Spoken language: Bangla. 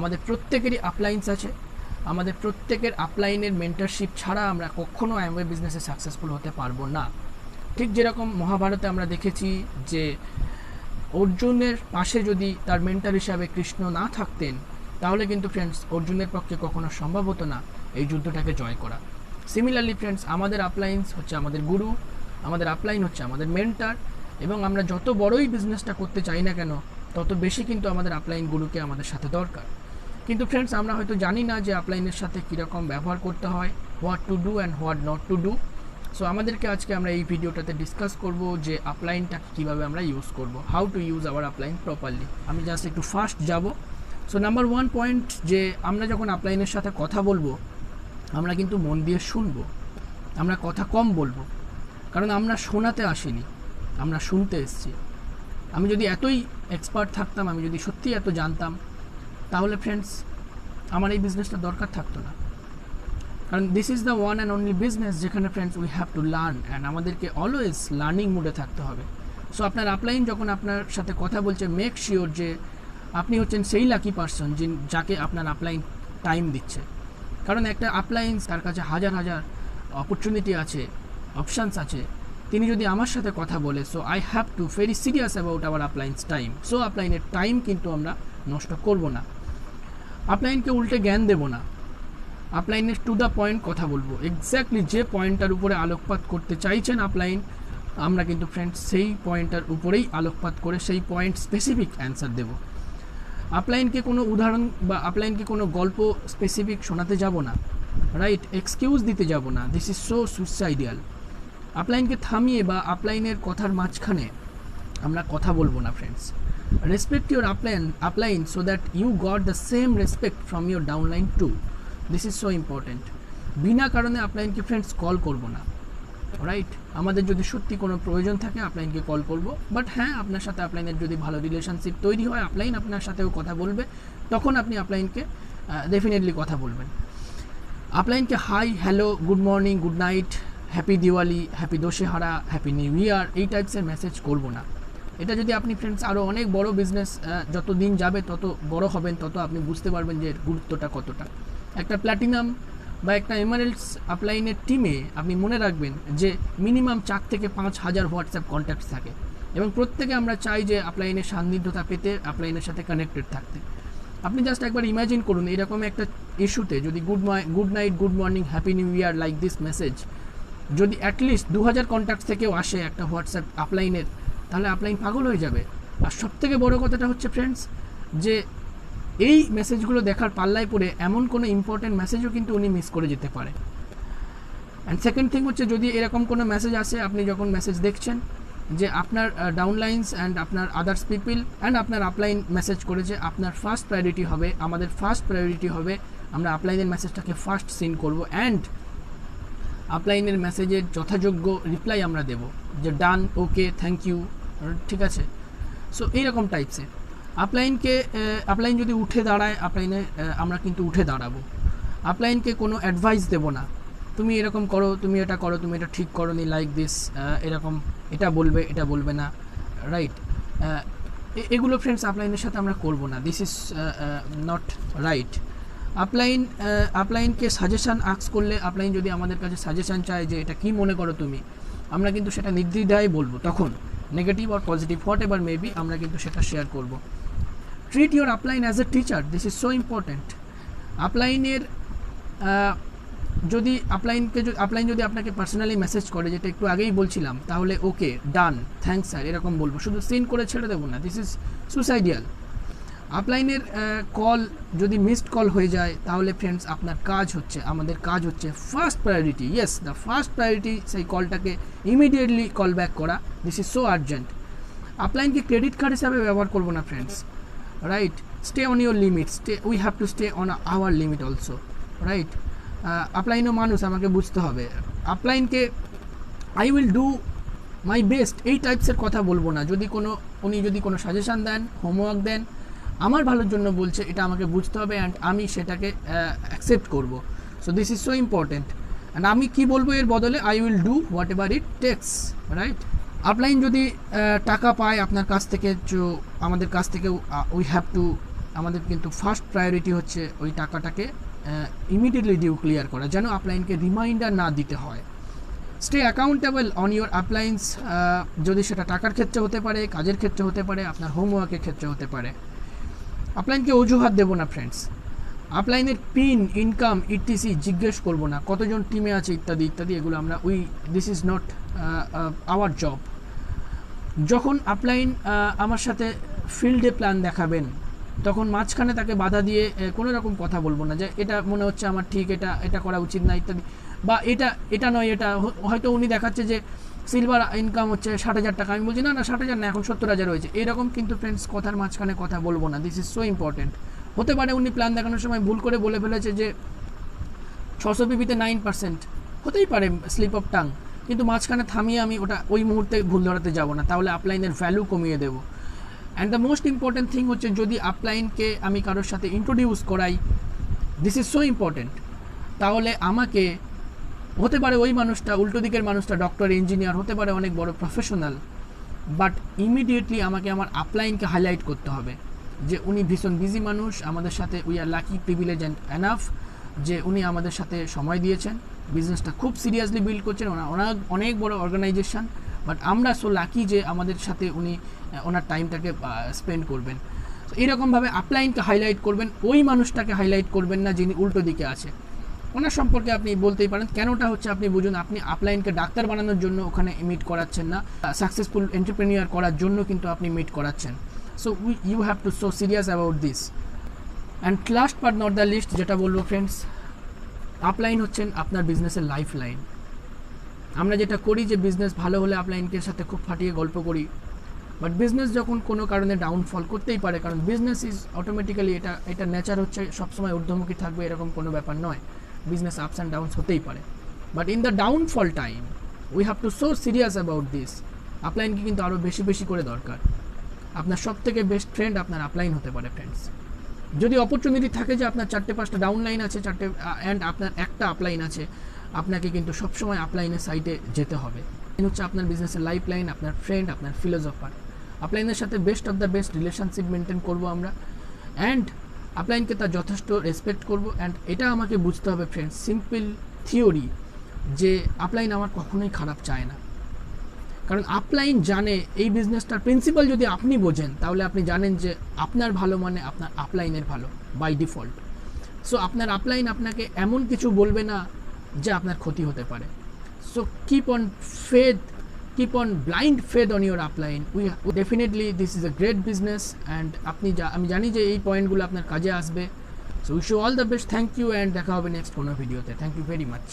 আমাদের প্রত্যেকেরই আপলাইন্স আছে। আমাদের প্রত্যেকের আপলাইনের মেন্টারশিপ ছাড়া আমরা কখনো অ্যামওয়ে বিজনেসে সাকসেসফুল হতে পারব না। ঠিক যেরকম মহাভারতে আমরা দেখেছি যে অর্জুনের পাশে যদি তার মেন্টার হিসাবে কৃষ্ণ না থাকতেন, তাহলে কিন্তু ফ্রেন্ডস অর্জুনের পক্ষে কখনো সম্ভব হতো না এই যুদ্ধটাকে জয় করা। সিমিলারলি ফ্রেন্ডস আমাদের আপলাইন্স হচ্ছে আমাদের গুরু, আমাদের আপলাইন হচ্ছে আমাদের মেন্টার এবং আমরা যত বড়ই বিজনেসটা করতে চাই না কেন, তত বেশি কিন্তু আমাদের আপলাইন গুরুকে আমাদের সাথে দরকার। কিন্তু ফ্রেন্ডস আমরা হয়তো জানি না যে আপলাইনের সাথে কীরকম ব্যবহার করতে হয় what to do and what not to do so আমাদেরকে আজকে আমরা এই ভিডিওটাতে ডিসকাস করব যে আপলাইনটা কীভাবে আমরা ইউজ করব how to use our upline properly আমি জাস্ট একটু ফার্স্ট যাব। সো নাম্বার ওয়ান পয়েন্ট যে আমরা যখন আপলাইনের সাথে কথা বলব, আমরা কিন্তু মন দিয়ে শুনব, আমরা কথা কম বলব, কারণ আমরা শোনাতে আসিনি, আমরা শুনতে এসেছি। আমি যদি এতই এক্সপার্ট থাকতাম, আমি যদি সত্যি এত জানতাম তাহলে ফ্রেন্ডস আমার এই বিজনেসটা দরকার থাকতো না। কারণ this is the one and only business যেখানে friends we have to learn and আমাদেরকে অলওয়েজ লার্নিং মুডে থাকতে হবে। সো আপনার আপলাইন যখন আপনার সাথে কথা বলছে মেক শিওর যে আপনি হচ্ছেন সেই লাকি পার্সন যিনি যাকে আপনার আপলাইন টাইম দিচ্ছে। কারণ একটা আপলাইন্স তার কাছে হাজার হাজার অপরচুনিটি আছে অপশানস আছে। তিনি যদি আমার সাথে কথা বলে so I have to very serious about our uplines time so আপলাইনের time কিন্তু আমরা নষ্ট করব না। আপলাইনকে উল্টে জ্ঞান দেব না। আপলাইনের টু দ্য পয়েন্ট কথা বলব। এক্স্যাক্টলি যে পয়েন্টটার উপরে আলোকপাত করতে চাইছেন আপলাইন আমরা কিন্তু ফ্রেন্ডস সেই পয়েন্টটার উপরেই আলোকপাত করে সেই পয়েন্ট স্পেসিফিক অ্যান্সার দেব। আপলাইনকে কোনো উদাহরণ বা আপলাইনকে কোনো গল্প স্পেসিফিক শোনাতে যাব না। রাইট এক্সকিউজ দিতে যাব না। দিস ইজ সো সুইসাইডিয়াল আপলাইনকে থামিয়ে বা আপলাইনের কথার মাঝখানে আমরা কথা বলব না friends respect your upline upline so that you got the same respect from your downline to this is so important বিনা কারণে আপলাইনকে ফ্রেন্ডস কল করব না। রাইট আমাদের যদি সত্যি কোনো প্রয়োজন থাকে আপলাইনকে কল করব। বাট হ্যাঁ আপনার সাথে আপলাইনের যদি ভালো রিলেশনশিপ তৈরি হয় আপলাইন আপনার সাথেও কথা বলবে। তখন আপনি আপলাইনকে ডেফিনেটলি কথা বলবেন। আপলাইনকে hi hello good morning good night happy Diwali happy Dussehra happy new year এই টাইপসের মেসেজ করব না। এটা যদি আপনি ফ্রেন্ডস আরও অনেক বড় বিজনেস যত দিন যাবে তত বড় হবেন, তত আপনি বুঝতে পারবেন যে গুরুত্বটা কতটা। একটা প্ল্যাটিনাম বা একটা এমারেলস আপলাইনের টিমে আপনি মনে রাখবেন যে মিনিমাম চার থেকে পাঁচ হাজার হোয়াটসঅ্যাপ কন্ট্যাক্ট থাকে এবং প্রত্যেকে আমরা চাই যে আপলাইনের সান্নিধ্যতা পেতে আপলাইনের সাথে কানেক্টেড থাকতে। আপনি জাস্ট একবার ইমাজিন করুন, এরকম একটা ইস্যুতে যদি good good night good morning happy new year like this message যদি অ্যাটলিস্ট দু হাজার কন্ট্যাক্ট থেকেও আসে একটা হোয়াটসঅ্যাপ আপলাইনের তাহলে আপলাইন পাগল হয়ে যাবে। আর সবথেকে বড় কথাটা হচ্ছে ফ্রেন্ডস যে এই মেসেজগুলো দেখার পাল্লায় পড়ে এমন কোনো ইম্পর্টেন্ট মেসেজও কিন্তু উনি মিস করে যেতে পারে। অ্যান্ড সেকেন্ড থিং হচ্ছে, যদি এরকম কোনো মেসেজ আসে, আপনি যখন মেসেজ দেখছেন, যে আপনার ডাউনলাইন্স অ্যান্ড আপনার আদার্স পিপিল অ্যান্ড আপনার আপলাইন মেসেজ করেছে, আপনার ফার্স্ট প্রায়োরিটি হবে, আমাদের ফার্স্ট প্রায়োরিটি হবে, আমরা আপলাইনের মেসেজটাকে ফার্স্ট সিন করব অ্যান্ড আপলাইনের মেসেজের যথাযোগ্য রিপ্লাই আমরা দেব, যে ডান ওকে থ্যাংক ইউ ঠিক আছে? সো এইরকম টাইপসের আপলাইনকে আপলাইন যদি উঠে দাঁড়ায় আপলাইনে আমরা কিন্তু উঠে দাঁড়াবো। আপলাইনকে কোনো অ্যাডভাইস দেব না। তুমি এরকম করো, তুমি এটা করো, তুমি এটা ঠিক করো, নি লাইক দিস এরকম। এটা বলবে এটা বলবে না। রাইট এগুলো ফ্রেন্ডস আপলাইনের সাথে আমরা করব না। This is not right upline আপলাইনকে suggestion আক্স করলে আপলাইন যদি আমাদের কাছে সাজেশান চায় যে এটা কী মনে করো তুমি, আমরা কিন্তু সেটা নির্দ্বিধায় বলব। তখন negative or positive whatever maybe আমরা কিন্তু সেটা শেয়ার করব। Treat your upline as a teacher this is so important আপলাইনের যদি আপলাইনকে যদি আপলাইন যদি আপনাকে পার্সোনালি মেসেজ করে, যেটা একটু আগেই বলছিলাম, তাহলে ওকে ডান থ্যাংক স্যার এরকম বলব। শুধু সিন করে ছেড়ে দেবো না দিস ইজ সুসাইডিয়াল আপলাইনের কল যদি মিসড কল হয়ে যায়, তাহলে ফ্রেন্ডস আপনার কাজ হচ্ছে, আমাদের কাজ হচ্ছে first priority yes the first priority সেই কলটাকে ইমিডিয়েটলি কল ব্যাক করা দিস ইজ সো আর্জেন্ট আপলাইনকে ক্রেডিট কার্ড হিসাবে ব্যবহার করব না friends right stay on your limit stay we have to stay on our limit also right আপলাইনও মানুষ, আমাকে বুঝতে হবে। আপলাইনকে I will do my best এই টাইপসের কথা বলব না। যদি কোনো, উনি যদি কোনো সাজেশান দেন হোমওয়ার্ক দেন আমার ভালোর জন্য বলছে, এটা আমাকে বুঝতে হবে অ্যান্ড আমি সেটাকে অ্যাকসেপ্ট করব। So this is so important and আমি কি বলব এর বদলে? I will do whatever it takes right upline যদি টাকা পায় আপনার কাছ থেকে আমাদের কাছ থেকে উই হ্যাভ টু আমাদের কিন্তু ফার্স্ট প্রায়োরিটি হচ্ছে ওই টাকাটাকে ইমিডিয়েটলি ডিউ ক্লিয়ার করা, যেন আপলাইনকে রিমাইন্ডার না দিতে হয়। Stay accountable on your uplines যদি সেটা টাকার ক্ষেত্রে হতে পারে, কাজের ক্ষেত্রে হতে পারে, আপনার হোমওয়ার্কের ক্ষেত্রে হতে পারে। আপলাইনকে অজুহাত দেবো না ফ্রেন্ডস আপলাইনের পিন ইনকাম ইটিসি জিজ্ঞেস করব না। কতজন টিমে আছে, ইত্যাদি ইত্যাদি, এগুলো আমরা we this is not our job যখন আপলাইন আমার সাথে ফিল্ডে প্ল্যান দেখাবেন, তখন মাঝখানে তাকে বাধা দিয়ে কোনো রকম কথা বলব না যে, এটা মনে হচ্ছে আমার ঠিক, এটা এটা করা উচিত না, ইত্যাদি। বা এটা এটা নয়, এটা হয়তো উনি দেখাচ্ছে যে সিলভার ইনকাম হচ্ছে ষাট হাজার টাকা। আমি বলছি, না না, ষাট হাজার না, এখন সত্তর হাজার হয়েছে এরকম কিন্তু ফ্রেন্ডস কথার মাঝখানে কথা বলব না। দিস ইজ সো ইম্পর্টেন্ট হতে পারে উনি প্ল্যান দেখানোর সময় ভুল করে বলে ফেলেছে যে ছশো পিপিতে নাইন পার্সেন্ট হতেই পারে স্লিপ অফ টাং কিন্তু মাঝখানে থামিয়ে আমি ওটা ওই মুহূর্তে ভুল ধরাতে যাব না। তাহলে আপলাইনের ভ্যালু কমিয়ে দেবো। And the most important thing হচ্ছে যদি আপলাইনকে আমি কারোর সাথে ইন্ট্রোডিউস করাই দিস ইজ সো ইম্পর্ট্যান্ট তাহলে আমাকে হতে পারে ওই মানুষটা, উল্টো দিকের মানুষটা ডক্টর ইঞ্জিনিয়ার হতে পারে অনেক বড় প্রফেশনাল বাট ইমিডিয়েটলি আমাকে আমার আপলাইনকে হাইলাইট করতে হবে যে উনি ভীষণ বিজি মানুষ, আমাদের সাথে we are lucky privilege and enough যে উনি আমাদের সাথে সময় দিয়েছেন। বিজনেসটা খুব সিরিয়াসলি বিল্ড করছেন অনেক অনেক বড় অর্গানাইজেশন বাট আমরা সো লাকি যে আমাদের সাথে উনি ওনার টাইমটাকে স্পেন্ড করবেন। এরকমভাবে আপলাইনকে হাইলাইট করবেন, ওই মানুষটাকে হাইলাইট করবেন না যিনি উল্টো দিকে আছে। ওনার সম্পর্কে আপনি বলতেই পারেন, কেনটা হচ্ছে আপনি বুঝুন, আপনি আপলাইনকে ডাক্তার বানানোর জন্য ওখানে মিট করাচ্ছেন না সাকসেসফুল এন্টারপ্রেনিয়ার করার জন্য কিন্তু আপনি মিট করাচ্ছেন। So we you have to so serious about this and last but not the least যেটা বলব ফ্রেন্ডস আপলাইন হচ্ছেন আপনার বিজনেসের লাইফ লাইন আমরা যেটা করি যে বিজনেস ভালো হলে আপলাইনকে সাথে খুব ফাটিয়ে গল্প করি। বাট বিজনেস যখন কোনো কারণে ডাউনফল করতেই পারে, কারণ বিজনেস ইজ অটোমেটিক্যালি এটা এটা নেচার হচ্ছে, সবসময় ঊর্ধ্বমুখী থাকবে, এরকম কোনো ব্যাপার নয়। বিজনেস আপস অ্যান্ড ডাউনস হতেই পারে। But in the downfall time we have to so serious about this আপলাইনকে কিন্তু আরও বেশি বেশি করে দরকার। আপনার সব থেকে বেস্ট ফ্রেন্ড আপনার আপলাইন হতে পারে ফ্রেন্ডস যদি অপরচুনিটি থাকে যে আপনার চারটে পাঁচটা ডাউন লাইন আছে, চারটে অ্যান্ড আপনার একটা আপলাইন আছে, আপনাকে কিন্তু সবসময় আপলাইনের সাইটে যেতে হবে। হচ্ছে আপনার বিজনেসের লাইফ লাইন আপনার ফ্রেন্ড আপনার ফিলোজফার আপলাইনের সাথে best of the best relationship maintain করব আমরা। অ্যান্ড আপলাইনকে তার যথেষ্ট রেসপেক্ট করব অ্যান্ড এটা আমাকে বুঝতে হবে ফ্রেন্ডস সিম্পল থিওরি যে আপলাইন আমার কখনোই খারাপ চায় না। কারণ আপলাইন জানে এই বিজনেসটার প্রিন্সিপাল যদি আপনি বোঝেন, তাহলে আপনি জানেন যে আপনার ভালো মানে আপনার আপলাইনের ভালো বাই ডিফল্ট সো আপনার আপলাইন আপনাকে এমন কিছু বলবে না যে আপনার ক্ষতি হতে পারে। So keep on faith keep on blind faith on your upline we definitely this is a great business and আপনি আমি জানি যে এই পয়েন্টগুলো আপনার কাজে আসবে। So wish all the best thank you and দেখা হবে নেক্সট কোনো ভিডিওতে থ্যাংক ইউ ভেরি মাচ